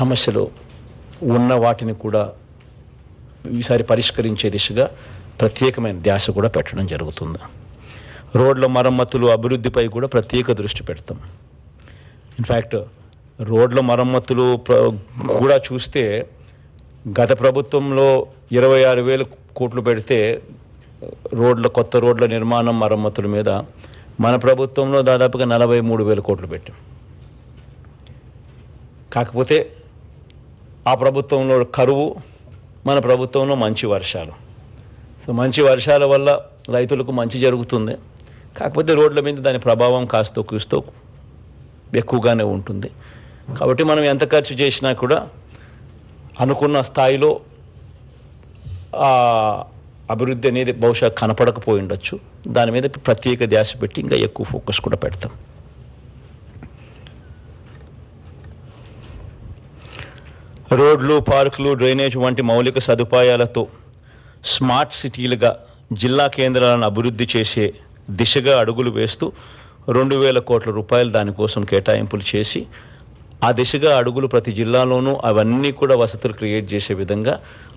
సమస్యలు ఉన్న వాటిని కూడా ఈసారి పరిష్కరించే దిశగా ప్రత్యేకమైన ధ్యాస కూడా పెట్టడం జరుగుతుంది. రోడ్ల మరమ్మతులు అభివృద్ధిపై కూడా ప్రత్యేక దృష్టి పెడతాం. ఇన్ఫ్యాక్ట్ రోడ్ల మరమ్మతులు కూడా చూస్తే గత ప్రభుత్వంలో ఇరవై ఆరు వేలు కోట్లు పెడితే రోడ్ల కొత్త రోడ్ల నిర్మాణం మరమ్మతుల మీద మన ప్రభుత్వంలో దాదాపుగా నలభై మూడు వేల కోట్లు పెట్టాం. కాకపోతే ఆ ప్రభుత్వంలో కరువు మన ప్రభుత్వంలో మంచి వర్షాలు. సో మంచి వర్షాల వల్ల రైతులకు మంచి జరుగుతుంది. కాకపోతే రోడ్ల మీద దాని ప్రభావం కాస్త కూస్తూ ఎక్కువగానే ఉంటుంది. కాబట్టి మనం ఎంత ఖర్చు చేసినా కూడా అనుకున్న స్థాయిలో అభివృద్ధి అనేది బహుశా కనపడకపోయి ఉండొచ్చు. దాని మీద ప్రత్యేక ధ్యాస పెట్టి ఇంకా ఎక్కువ ఫోకస్ కూడా పెడతాం. రోడ్లు పార్కులు డ్రైనేజ్ వంటి మౌలిక సదుపాయాలతో స్మార్ట్ సిటీలుగా జిల్లా కేంద్రాలను అభివృద్ధి చేసే దిశగా అడుగులు వేస్తూ రెండు వేల కోట్ల రూపాయలు దానికోసం కేటాయింపులు చేసి ఆ దిశగా అడుగులు ప్రతి జిల్లాలోనూ అవన్నీ కూడా వసతులు క్రియేట్ చేసే విధంగా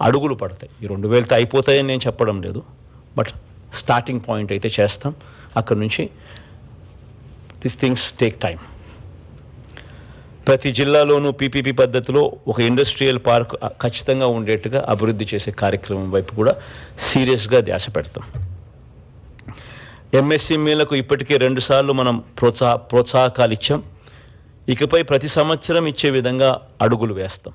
అడుగులు పడతాయి. ఈ రెండు వేలతో అయిపోతాయని నేను చెప్పడం లేదు. బట్ స్టార్టింగ్ పాయింట్ అయితే చేస్తాం. అక్కడ నుంచి దిస్ థింగ్స్ టేక్ టైం ప్రతి జిల్లాలోనూ పీపీపీ పద్ధతిలో ఒక ఇండస్ట్రియల్ పార్క్ ఖచ్చితంగా ఉండేట్టుగా అభివృద్ధి చేసే కార్యక్రమం వైపు కూడా సీరియస్గా ధ్యాస పెడతాం. ఎంఎస్ఎంఈలకు ఇప్పటికే రెండుసార్లు మనం ప్రోత్సాహ ప్రోత్సాహకాలు ఇచ్చాం. ఇకపై ప్రతి సంవత్సరం ఇచ్చే విధంగా అడుగులు వేస్తాం.